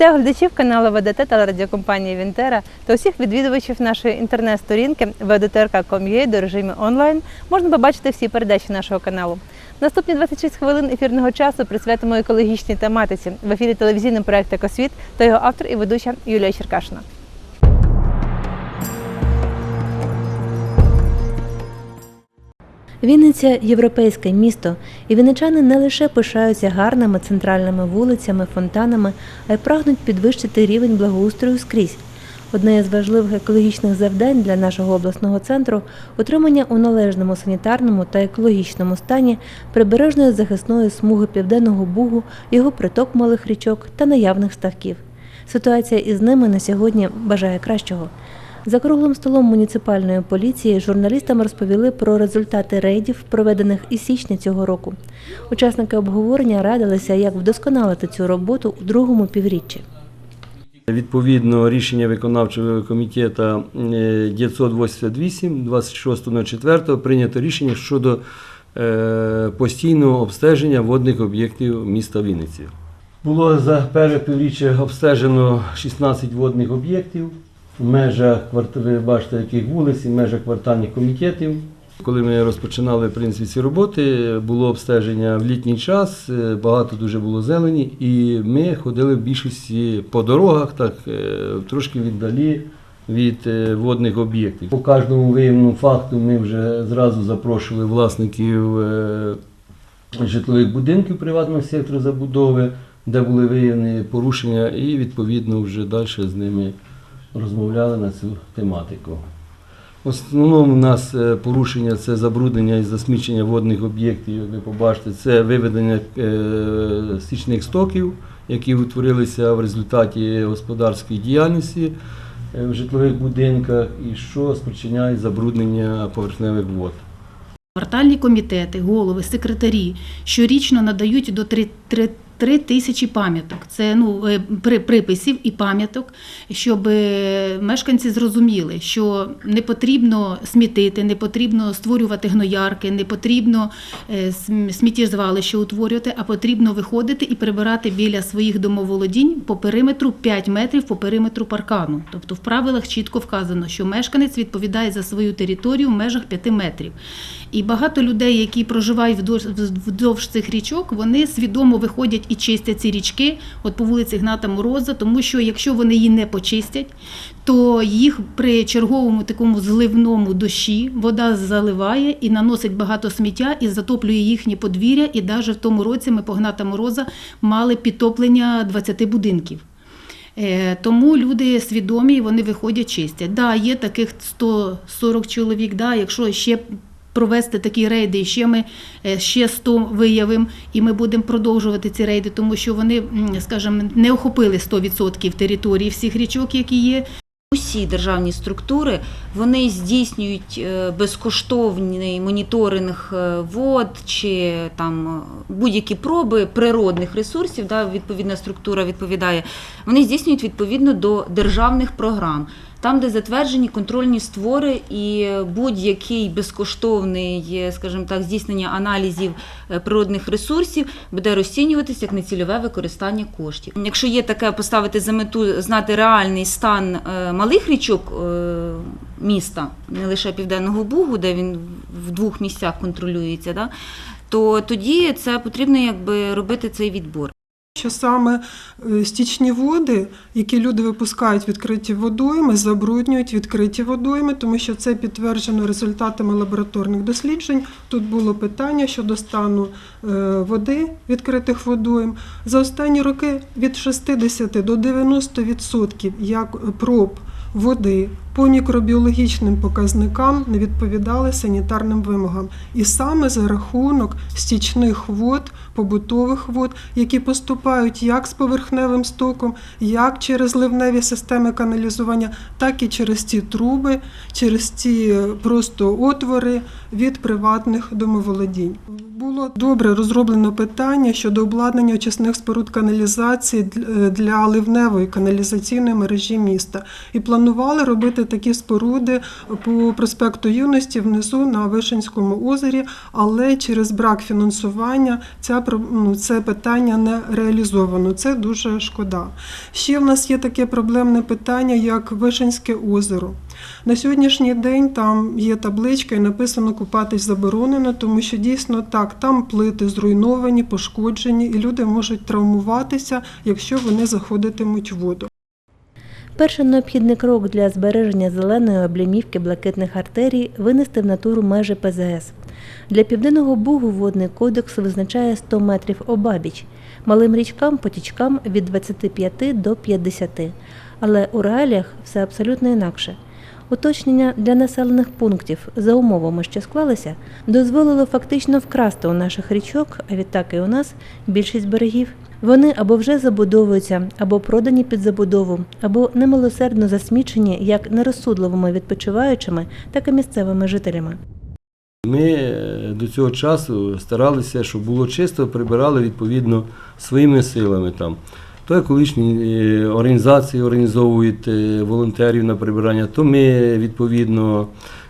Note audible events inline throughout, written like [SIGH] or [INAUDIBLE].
Вітаю глядачів каналу ВДТ та радіокомпанії Вінтера та усіх відвідувачів нашої інтернет-сторінки vdtrk.com.ua до режимі онлайн можна побачити всі передачі нашого каналу. Наступні 26 хвилин ефірного часу присвятимо екологічній тематиці в ефірі телевізійного проекту «Екосвіт» та його автор і ведуча Юлія Черкашина. Вінниця європейське місто, і вінничани не лише пишаються гарними центральними вулицями, фонтанами, а й прагнуть підвищити рівень благоустрою скрізь. Одне із важливих екологічних завдань для нашого обласного центру утримання у належному санітарному та екологічному стані прибережної захисної смуги Південного Бугу, його приток малих річок та наявних ставків. Ситуація із ними на сьогодні бажає кращого. За круглим столом муніципальної поліції журналістам розповіли про результати рейдів, проведених із січня цього року. Учасники обговорення радилися, як вдосконалити цю роботу у другому півріччі. Відповідно, рішення виконавчого комітету е, 988 26.04 прийнято рішення щодо е, постійного обстеження водних об'єктів міста Вінниці. Було за перше півріччя обстежено 16 водних об'єктів в межах ви бачите, яких вулиць, в межах квартальних комітетів. Коли ми розпочинали в принципі, ці роботи, було обстеження в літній час, е, багато дуже було зелені, і ми ходили в більшості по дорогах, так е, трошки віддалі від е, водних об'єктів. По кожному виявленому факту ми вже зразу запрошували власників житлових будинків приватного сектору забудови, де були виявлені порушення, і відповідно вже далі з ними розмовляли на цю тематику. В основному у нас е, порушення це забруднення і засмічення водних об'єктів, як ви побачите, це виведення е, стічних стоків, які утворилися в результаті господарської діяльності е, в житлових будинках, і що спричиняє забруднення поверхневих вод. Квартальні комітети, голови, секретарі щорічно надають до 3, 3, 3 тисячі пам'яток. Це ну, е, приписів і пам'яток, щоб е, мешканці зрозуміли, що не потрібно смітити, не потрібно створювати гноярки, не потрібно е, сміттєзвалище утворювати, а потрібно виходити і прибирати біля своїх домоволодінь по периметру 5 метрів по периметру паркану. Тобто в правилах чітко вказано, що мешканець відповідає за свою територію в межах 5 метрів. І багато людей, які проживають вдовж цих річок, вони свідомо виходять і чистять ці річки, от по вулиці Гната Мороза, тому що якщо вони її не почистять, то їх при черговому такому зливному дощі вода заливає і наносить багато сміття і затоплює їхні подвір'я. І навіть в тому році ми по Гната Мороза мали підтоплення 20 будинків. Е, Тому люди свідомі, вони виходять чистять. Да, є таких 140 чоловік, да, якщо ще провести такі рейди, і ще ми е, ще 100 виявимо, і ми будемо продовжувати ці рейди, тому що вони, скажімо, не охопили 100% території всіх річок, які є. Усі державні структури вони здійснюють е, безкоштовний моніторинг е, вод чи там будь-які проби природних ресурсів. Да, відповідна структура відповідає. Вони здійснюють відповідно до державних програм. Там, де затверджені контрольні створи і будь-який безкоштовний, скажімо так, здійснення аналізів е, природних ресурсів буде розцінюватися як нецільове використання коштів. Якщо є таке поставити за мету знати реальний стан е, малих річок е, міста, не лише Південного Бугу, де він в двох місцях контролюється, да, то тоді це потрібно якби робити цей відбор. Що саме е, стічні води, які люди випускають відкриті водойми, забруднюють відкриті водойми, тому що це підтверджено результатами лабораторних досліджень. Тут було питання щодо стану е, води відкритих водойм. За останні роки від 60 до 90% як проб води по мікробіологічним показникам не відповідали санітарним вимогам. І саме за рахунок стічних вод, побутових вод, які поступають як з поверхневим стоком, як через ливневі системи каналізування, так і через ті труби, через е, просто отвори від приватних домоволодінь. Було добре розроблено питання щодо обладнання очисних споруд каналізації е, для ливневої каналізаційної мережі міста. І планували робити такі споруди по проспекту Юності внизу на Вишенському озері, але через брак фінансування ця ну, це питання не реалізовано. Це дуже шкода. Ще в нас є таке проблемне питання, як Вишенське озеро. На сьогоднішній день там є табличка і написано купатись заборонено, тому що дійсно так, там плити зруйновані, пошкоджені, і люди можуть травмуватися, якщо вони заходитимуть в воду. Перший необхідний крок для збереження зеленої облямівки блакитних артерій винести в натуру межі ПЗС. Для південного бугу водний кодекс визначає 100 метрів обабіч, малим річкам потічкам від 25 до 50. Але у реаліях все абсолютно інакше. Уточнення для населених пунктів за умовами, що склалися, дозволило фактично вкрасти у наших річок, а відтак і у нас, більшість берегів. Вони або вже забудовуються, або продані під забудову, або немилосердно засмічені як нерозсудливими відпочиваючими, так і місцевими жителями. Ми е, до цього часу старалися, щоб було чисто, прибирали відповідно своїми силами там. То екологічні е, організації організовують волонтерів на прибирання, то ми відповідно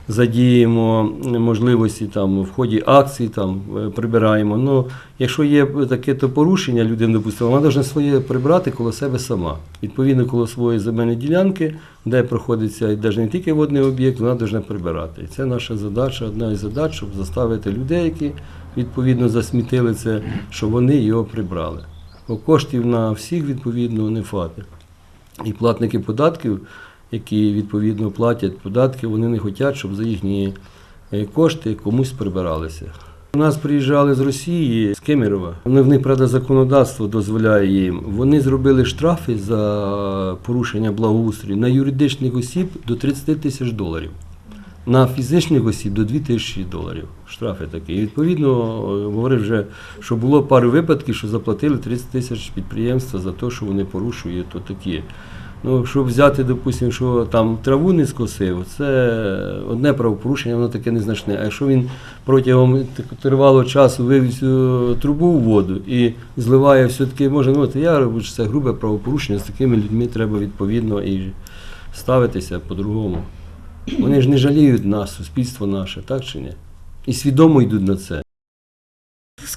задіємо можливості там в ході акцій, там е, прибираємо. Ну, якщо є таке то порушення, людина, допустимо, вона повинна своє прибрати коло себе сама. Відповідно, коло своєї земельної ділянки, де проходиться навіть не тільки водний об'єкт, вона повинна прибирати. Це наша задача, одна із задач, щоб заставити людей, які відповідно засмітили це, щоб вони його прибрали. Коштів на всіх відповідно не хватить. І платники податків, які відповідно платять податки, вони не хочуть, щоб за їхні е, кошти комусь прибиралися. У нас приїжджали з Росії, з Кемерова. Вони в них, правда, законодавство дозволяє їм. Вони зробили штрафи за порушення благоустрою на юридичних осіб до 30 тисяч доларів. На фізичних осіб до 2 тисячі доларів. Штрафи такі. І відповідно е, говорив вже, що було пару випадків, що заплатили 30 тисяч підприємства за те, що вони порушують то такі. Ну, щоб взяти, допустимо, що там траву не скосив, це одне правопорушення, воно таке незначне. А якщо він протягом тривалого часу вивів трубу в воду і зливає все-таки, може, ну, я роблю, що це грубе правопорушення, з такими людьми треба відповідно і ставитися по-другому. Вони ж не жаліють нас, суспільство наше, так чи ні? І свідомо йдуть на це.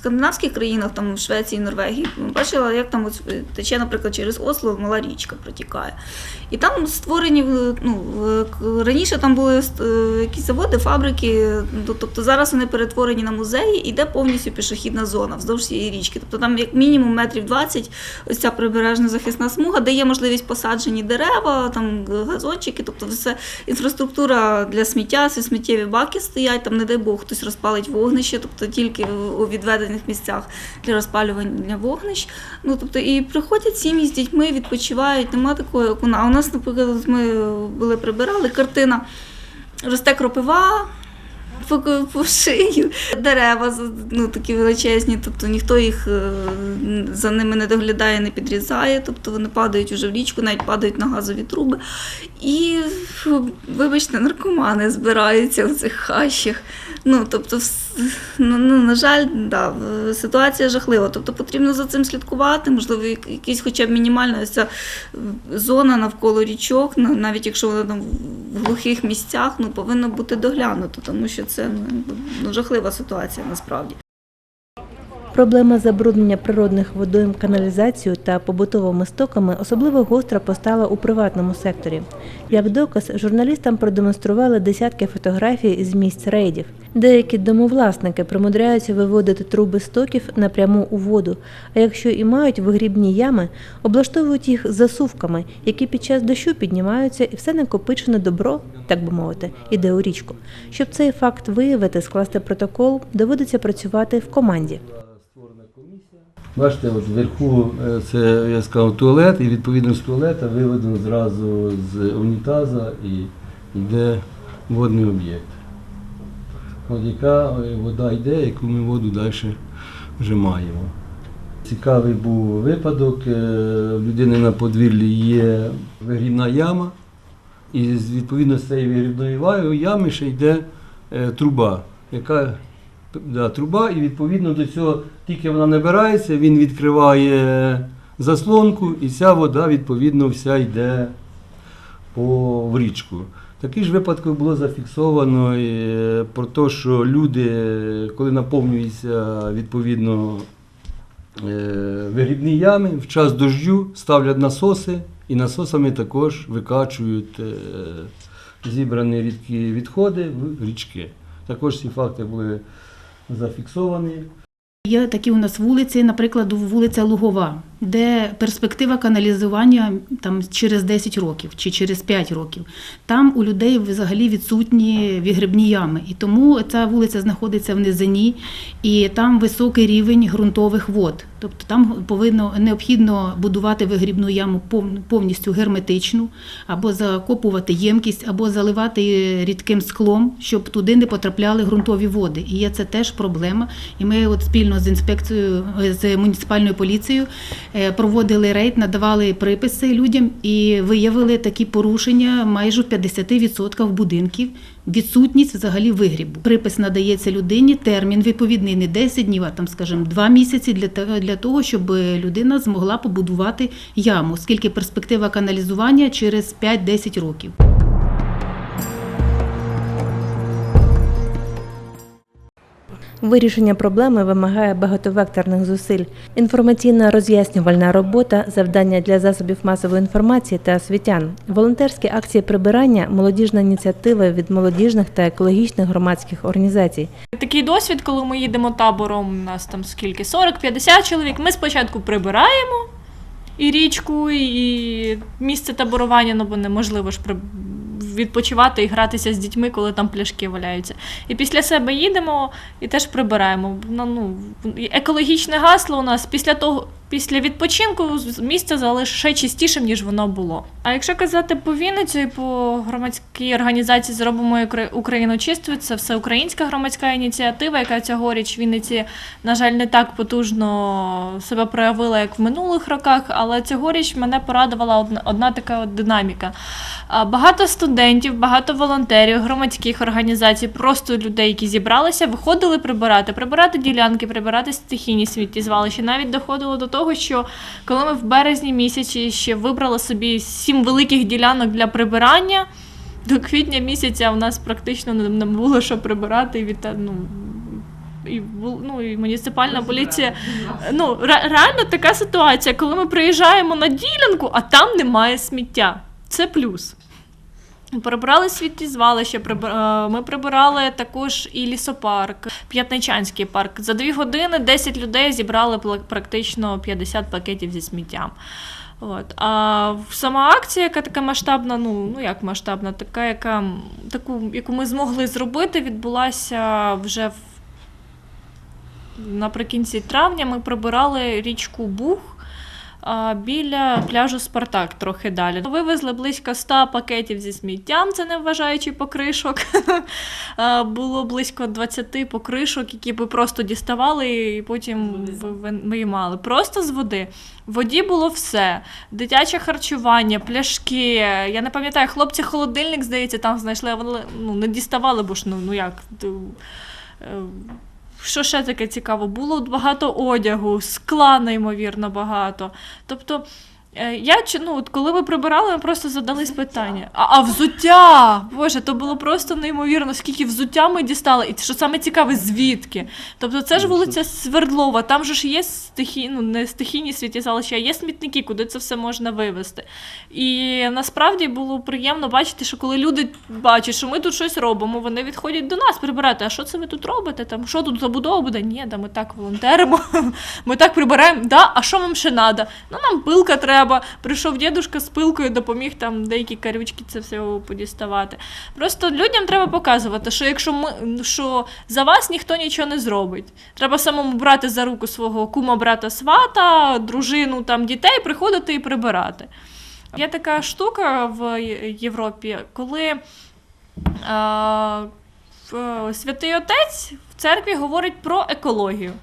Скандинавських країнах, там в Швеції, Норвегії, бачила, як там е, тече, наприклад, через Осло мала річка протікає. І там створені, е, ну, раніше там були е, якісь заводи, фабрики, ну, тобто зараз вони перетворені на музеї, іде повністю пішохідна зона вздовж цієї річки. Тобто там як мінімум метрів 20 ось ця прибережна захисна смуга, де є можливість посаджені дерева, там газончики, тобто все інфраструктура для сміття, всі сміттєві баки стоять, там, не дай Бог, хтось розпалить вогнище, тобто тільки у відведених місцях для розпалювання вогнищ. Ну, тобто, і приходять сім'ї з дітьми, відпочивають, нема такої, нас. А у нас, наприклад, ми були прибирали, картина росте кропива. По, шию дерева ну, такі величезні, тобто ніхто їх е, за ними не доглядає, не підрізає, тобто вони падають уже в річку, навіть падають на газові труби. І, вибачте, наркомани збираються в цих хащах. Ну, тобто, ну, ну, на жаль, да, ситуація жахлива. Тобто потрібно за цим слідкувати, можливо, як- якісь хоча б мінімальна ця е, зона навколо річок, на- навіть якщо вона там в глухих місцях, ну, повинно бути доглянуто, тому що це ну, ну, жахлива ситуація насправді. Проблема забруднення природних водойм каналізацією та побутовими стоками особливо гостро постала у приватному секторі. Як доказ, журналістам продемонстрували десятки фотографій з місць рейдів. Деякі домовласники примудряються виводити труби стоків напряму у воду, а якщо і мають вигрібні ями, облаштовують їх засувками, які під час дощу піднімаються, і все накопичене добро, так би мовити, іде у річку. Щоб цей факт виявити, скласти протокол, доводиться працювати в команді. Бачите, от вверху е, це я сказав туалет, і відповідно з туалета виведено зразу з унітаза і йде водний об'єкт. От яка е, вода йде, яку ми воду далі вже маємо. Цікавий був випадок. е, В людини на подвір'ї є вигрібна яма, і відповідно з цієї вигрібної ями ще йде е, труба, яка да, труба, і відповідно до цього тільки вона набирається, він відкриває заслонку, і ця вода відповідно вся йде по в річку. Такі ж випадки було зафіксовано е, про те, що люди, коли наповнюється відповідно е, вигрібні ями в час дождю ставлять насоси і насосами також викачують е, зібрані рідкі відходи в річки. Також ці факти були зафіксовані. Є такі у нас вулиці, наприклад, вулиця Лугова, де перспектива каналізування там через 10 років чи через 5 років. Там у людей взагалі відсутні вигрібні ями. І тому ця вулиця знаходиться в низині, і там високий рівень ґрунтових вод. Тобто там повинно необхідно будувати вигрібну яму пов- повністю герметичну, або закопувати ємкість, або заливати рідким склом, щоб туди не потрапляли ґрунтові води. І є це теж проблема. І ми от спільно з інспекцією з муніципальною поліцією проводили рейд, надавали приписи людям і виявили такі порушення майже в 50% будинків. Відсутність взагалі вигрібу. Припис надається людині, термін відповідний не 10 днів, а там, скажімо, 2 місяці для того, для того, щоб людина змогла побудувати яму, оскільки перспектива каналізування через 5-10 років. Вирішення проблеми вимагає багатовекторних зусиль. Інформаційна роз'яснювальна робота, завдання для засобів масової інформації та освітян, волонтерські акції прибирання, молодіжна ініціатива від молодіжних та екологічних громадських організацій. Такий досвід, коли ми їдемо табором, у нас там скільки? 40-50 чоловік. Ми спочатку прибираємо і річку, і місце таборування, ну бо неможливо ж при- відпочивати і гратися з дітьми, коли там пляшки валяються. І після себе їдемо і теж прибираємо. Ну, ну, екологічне гасло у нас після того. Після відпочинку місце залишить ще чистішим, ніж воно було. А якщо казати по Вінницю і по громадській організації Зробимо Укра- Україну чистою, це всеукраїнська громадська ініціатива, яка цьогоріч в Вінниці, на жаль, не так потужно себе проявила, як в минулих роках, але цьогоріч мене порадувала одна, одна така динаміка. Багато студентів, багато волонтерів, громадських організацій, просто людей, які зібралися, виходили прибирати, прибирати ділянки, прибирати стихійні сміттєзвалища. Навіть доходило до того, що коли ми в березні місяці ще вибрали собі сім великих ділянок для прибирання, до квітня місяця у нас практично не було що прибирати і від ну. І, ну, і муніципальна поліція. Ну, ре- реально така ситуація, коли ми приїжджаємо на ділянку, а там немає сміття. Це плюс. Прибирали сміттєзвалище, прибир- е, ми прибирали також і лісопарк, П'ятничанський парк. За дві години 10 людей зібрали практично 50 пакетів зі сміттям. От. А сама акція, яка така масштабна, ну, ну як масштабна, така, яка, таку, яку ми змогли зробити, відбулася вже в, наприкінці травня. Ми прибирали річку Буг а, біля пляжу Спартак, трохи далі. Вивезли близько 100 пакетів зі сміттям, це не вважаючи покришок. [LAUGHS] Було близько 20 покришок, які би просто діставали і потім ви- ви- виймали. Просто з води. В воді було все: дитяче харчування, пляшки. Я не пам'ятаю, хлопці холодильник, здається, там знайшли, а вони ну, не діставали, бо ж ну, ну як. Що ще таке цікаво? Було багато одягу, скла неймовірно багато. Тобто, я чи- ну, от коли ми прибирали, ми просто задались питання. А, а взуття! Боже, то було просто неймовірно, скільки взуття ми дістали, і що саме цікаве, звідки. Тобто, це ж вулиця Свердлова, там же ж є стихі, ну, не стихійні світлізалища, а є смітники, куди це все можна вивезти. І насправді було приємно бачити, що коли люди бачать, що ми тут щось робимо, вони відходять до нас прибирати. А що це ви тут робите? Там що тут забудова буде? Ні, да ми так волонтеримо, [LAUGHS] ми так прибираємо. Да, а що вам ще треба? Ну нам пилка треба. Прийшов дідушка з пилкою, допоміг там деякі карючки це все подіставати. Просто людям треба показувати, що якщо ми що за вас ніхто нічого не зробить. Треба самому брати за руку свого кума, брата, свата, дружину, там дітей, приходити і прибирати. Є така штука в Європі, коли е, в- святий отець в церкві говорить про екологію.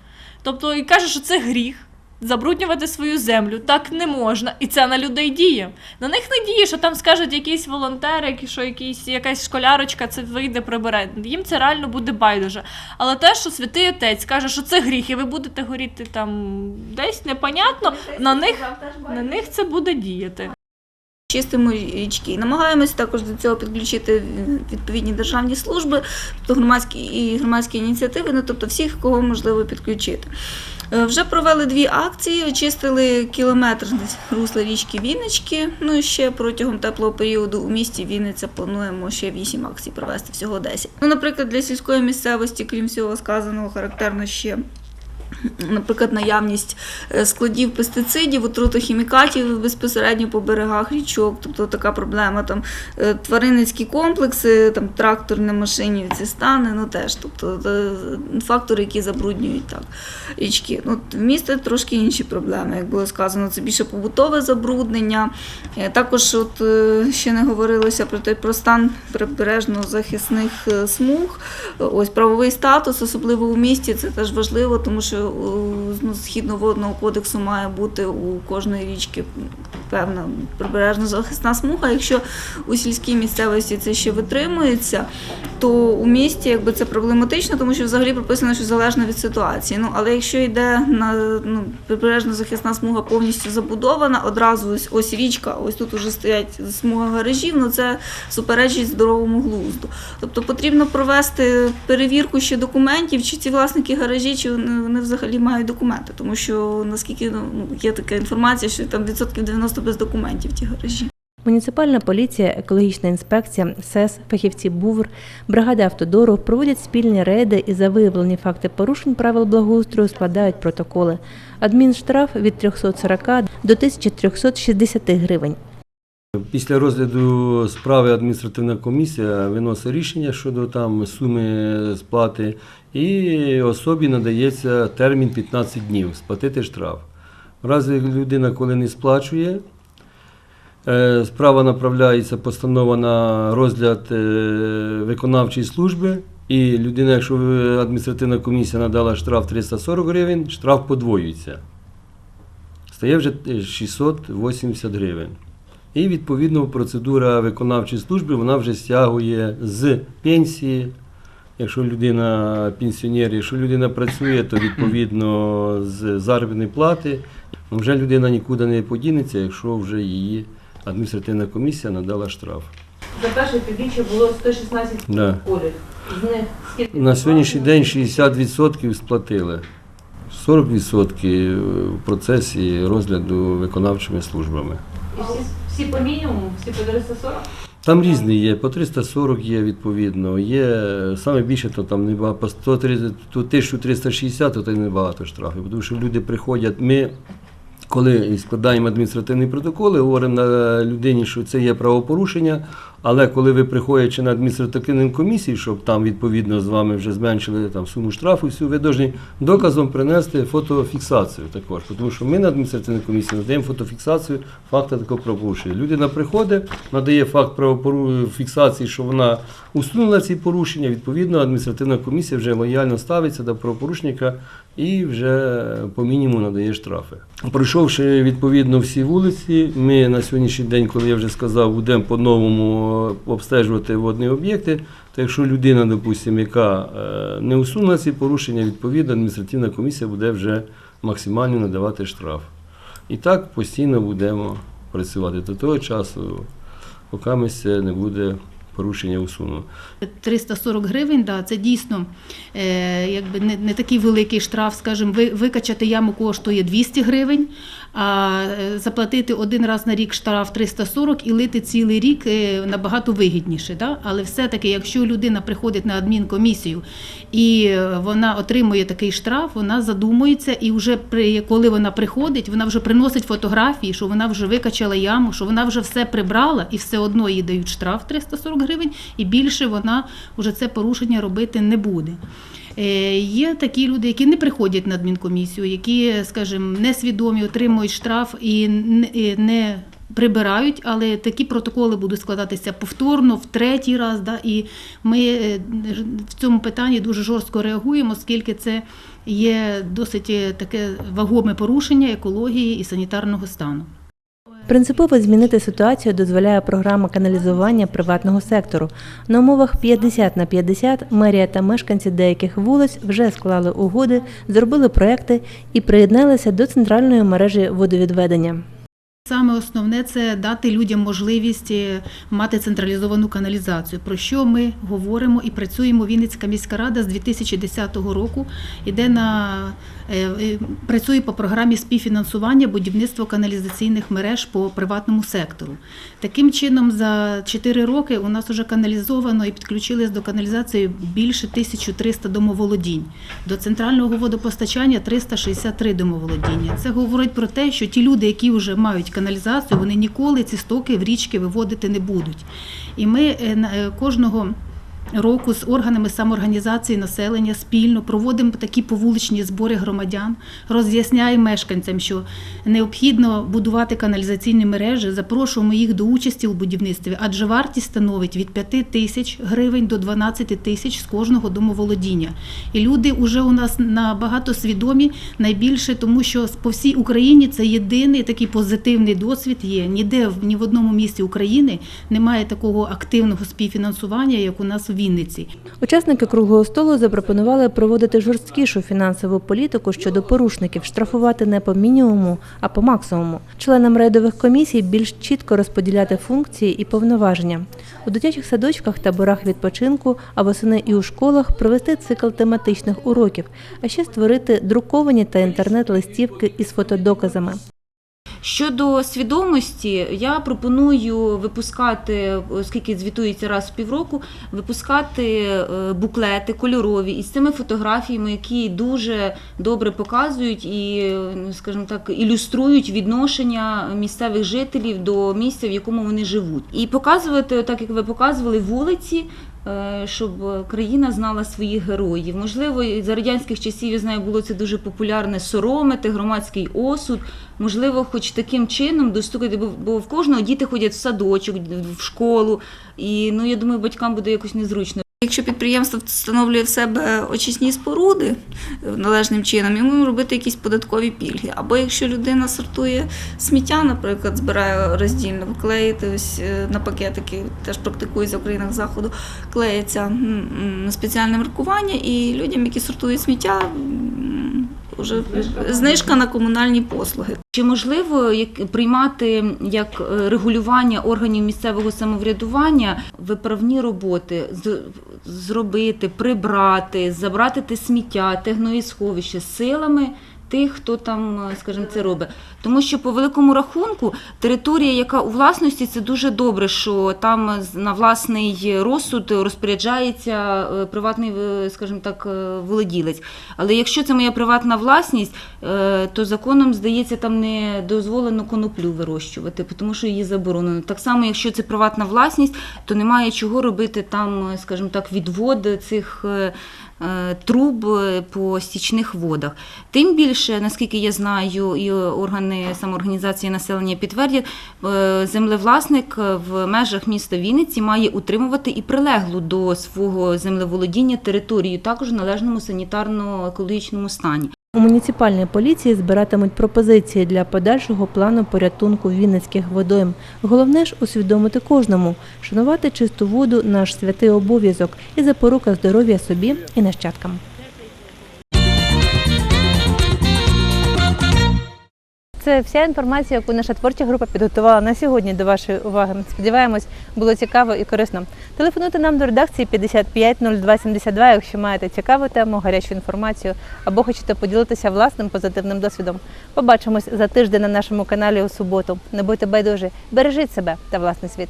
Тобто і каже, що це гріх. Забруднювати свою землю так не можна, і це на людей діє. На них не діє, що там скажуть якийсь волонтер, які- що якийсь, якась школярочка це вийде прибере. Їм це реально буде байдуже. Але те, що святий отець каже, що це гріх, і ви будете горіти там десь непонятно, на них, на них це буде діяти. Чистимо річки. І намагаємося також до цього підключити відповідні державні служби, тобто громадські і громадські ініціативи, ну тобто всіх, кого можливо підключити. Е, Вже провели дві акції, очистили кілометр русла річки Віннички. Ну і ще протягом теплого періоду у місті Вінниця плануємо ще вісім акцій провести, всього 10. Ну, наприклад, для сільської місцевості, крім всього сказаного, характерно ще наприклад, наявність е, складів пестицидів, отрутохімікатів безпосередньо по берегах річок, тобто така проблема там е, тваринницькі комплекси, там трактор на машині, ці стани, ну теж, тобто е, фактори, які забруднюють так річки. Ну, в місті трошки інші проблеми, як було сказано, це більше побутове забруднення. Також, от ще не говорилося про той про стан прибережно-захисних смуг. Ось правовий статус, особливо у місті, це теж важливо, тому що згідно водного кодексу має бути у кожної річки певна прибережна захисна смуга. Якщо у сільській місцевості це ще витримується, то у місті якби це проблематично, тому що взагалі прописано, що залежно від ситуації. Ну але якщо йде на ну, прибережна захисна смуга повністю забудована, одразу ось, ось річка, ось тут уже стоять смуга гаражів, ну це суперечить здоровому глузду. Тобто потрібно провести перевірку ще документів, чи ці власники гаражі, чи вони, взагалі мають документи, тому що наскільки ну, є така інформація, що там відсотків 90 без документів ті гаражі. Муніципальна поліція, екологічна інспекція, СЕС, фахівці БУВР, бригади автодору проводять спільні рейди і за виявлені факти порушень правил благоустрою складають протоколи. Адмінштраф від 340 до 1360 гривень. Після розгляду справи адміністративна комісія виносить рішення щодо там суми сплати, і особі надається термін 15 днів сплатити штраф. Разі людина, коли не сплачує, е, справа направляється постанова на розгляд е, виконавчої служби. І людина, якщо адміністративна комісія надала штраф 340 гривень, штраф подвоюється. Стає вже 680 гривень. І відповідно процедура виконавчої служби вона вже стягує з пенсії. Якщо людина пенсіонер, якщо людина працює, то відповідно з заробітної плати вже людина нікуди не подінеться, якщо вже її адміністративна комісія надала штраф. За перше півріччя було 116 Да. колів. З них скільки На сьогоднішній день 60% сплатили, 40% в процесі розгляду виконавчими службами. всі, всі по мінімуму, всі по 340? Там різні є, по 340 є відповідно. Є саме більше, то там небагато, по 130, то 1360, то, то небагато штрафів. Тому що люди приходять, ми. Коли складаємо адміністративні протоколи, говоримо на людині, що це є правопорушення, але коли ви приходячи на адміністративну комісію, щоб там відповідно з вами вже зменшили там суму штрафу, всю ви повинні доказом принести фотофіксацію також. Тому що ми на адміністративній комісії надаємо фотофіксацію факту такого правопорушення. Людина приходить, надає факт фіксації, що вона усунула ці порушення. Відповідно, адміністративна комісія вже лояльно ставиться до правопорушника і вже по мінімуму надає штрафи. Пройшовши відповідно всі вулиці, ми на сьогоднішній день, коли я вже сказав, будемо обстежувати водні об'єкти. То якщо людина, допустимо, яка е, не усунула ці порушення, відповідно адміністративна комісія буде вже максимально надавати штраф. І так постійно будемо працювати до того часу, поки не буде порушення усунено. 340 гривень, да, це дійсно е, якби не, не такий великий штраф, скажімо, ви, викачати яму коштує 200 гривень, заплатити один раз на рік штраф 340 і лити цілий рік е, набагато вигідніше. Да? Але все-таки, якщо людина приходить на адмінкомісію і е, вона отримує такий штраф, вона задумується, і вже при, коли вона приходить, вона вже приносить фотографії, що вона вже викачала яму, що вона вже все прибрала, і все одно їй дають штраф 340 гривень, і більше вона вже це порушення робити не буде. Е, Є такі люди, які не приходять на адмінкомісію, які, скажімо, несвідомі отримують штраф і не- прибирають, але такі протоколи будуть складатися повторно, в третій раз. Да, і ми е, в цьому питанні дуже жорстко реагуємо, оскільки це є досить е, таке вагоме порушення екології і санітарного стану. Принципово змінити ситуацію дозволяє програма каналізування приватного сектору. На умовах 50 на 50 мерія та мешканці деяких вулиць вже склали угоди, зробили проекти і приєдналися до центральної мережі водовідведення. Саме основне це дати людям можливість е, мати централізовану каналізацію. Про що ми говоримо і працюємо. Вінницька міська рада з 2010 року іде на працює по програмі співфінансування будівництва каналізаційних мереж по приватному сектору. Таким чином, за 4 роки у нас вже каналізовано і підключились до каналізації більше 1300 домоволодінь. До центрального водопостачання 363 домоволодіння. Це говорить про те, що ті люди, які вже мають каналізацію, вони ніколи ці стоки в річки виводити не будуть. І ми е, е, кожного. Року з органами самоорганізації населення спільно проводимо такі повуличні збори громадян, роз'ясняємо мешканцям, що необхідно будувати каналізаційні мережі, запрошуємо їх до участі у будівництві, адже вартість становить від 5 тисяч гривень до 12 тисяч з кожного домоволодіння. І люди вже у нас набагато свідомі найбільше, тому що по всій Україні це єдиний такий позитивний досвід є. Ніде в- ні в одному місті України немає такого активного співфінансування, як у нас у Вінниці. Учасники круглого столу запропонували проводити жорсткішу фінансову політику щодо порушників, штрафувати не по мінімуму, а по максимуму. Членам рейдових комісій більш чітко розподіляти функції і повноваження. У дитячих садочках, таборах відпочинку, а восени і у школах провести цикл тематичних уроків, а ще створити друковані та інтернет-листівки із фотодоказами. Щодо свідомості, я пропоную випускати, оскільки звітується раз в півроку, випускати е, буклети кольорові із цими фотографіями, які дуже добре показують і, е, скажімо так, ілюструють відношення місцевих жителів до місця, в якому вони живуть. І показувати, так як ви показували, вулиці. Е, Щоб країна знала своїх героїв. Можливо, за радянських часів я знаю, було це дуже популярне соромити, громадський осуд. Можливо, хоч таким чином достукати, бо в кожного діти ходять в садочок, в школу, і ну я думаю, батькам буде якось незручно. Якщо підприємство встановлює в себе очисні споруди е, належним чином, йому робити якісь податкові пільги. Або якщо людина сортує сміття, наприклад, збирає роздільно, клеїти ось е, на пакетики, теж практикується в країнах заходу, клеїться спеціальне маркування, і людям, які сортують сміття, м, вже знижка на комунальні послуги. Чи можливо як приймати як е, регулювання органів місцевого самоврядування виправні роботи, з- зробити, прибрати, забрати те сміття, те гноїсховище силами тих, хто там, е, скажімо, це робить? Тому що по великому рахунку територія, яка у власності, це дуже добре, що там на власний розсуд розпоряджається е, приватний, е, скажімо так, володілець. Але якщо це моя приватна власність, то законом, здається, там не дозволено коноплю вирощувати, тому що її заборонено. Так само, якщо це приватна власність, то немає чого робити там, скажімо так, відвод цих. Е, Труб е, по стічних водах. Тим більше, наскільки я знаю, і органи самоорганізації населення підтвердять, е, землевласник в межах міста Вінниці має утримувати і прилеглу до свого землеволодіння територію, також належному санітарно-екологічному стані. У муніципальній поліції збиратимуть пропозиції для подальшого плану порятунку вінницьких водойм. Головне ж усвідомити кожному, шанувати чисту воду наш святий обов'язок і запорука здоров'я собі і нащадкам. Це вся інформація, яку наша творча група підготувала на сьогодні до вашої уваги. Сподіваємось, було цікаво і корисно. Телефонуйте нам до редакції 55 02 72, якщо маєте цікаву тему, гарячу інформацію або хочете поділитися власним позитивним досвідом. Побачимось за тиждень на нашому каналі у суботу. Не будьте байдужі, бережіть себе та власний світ.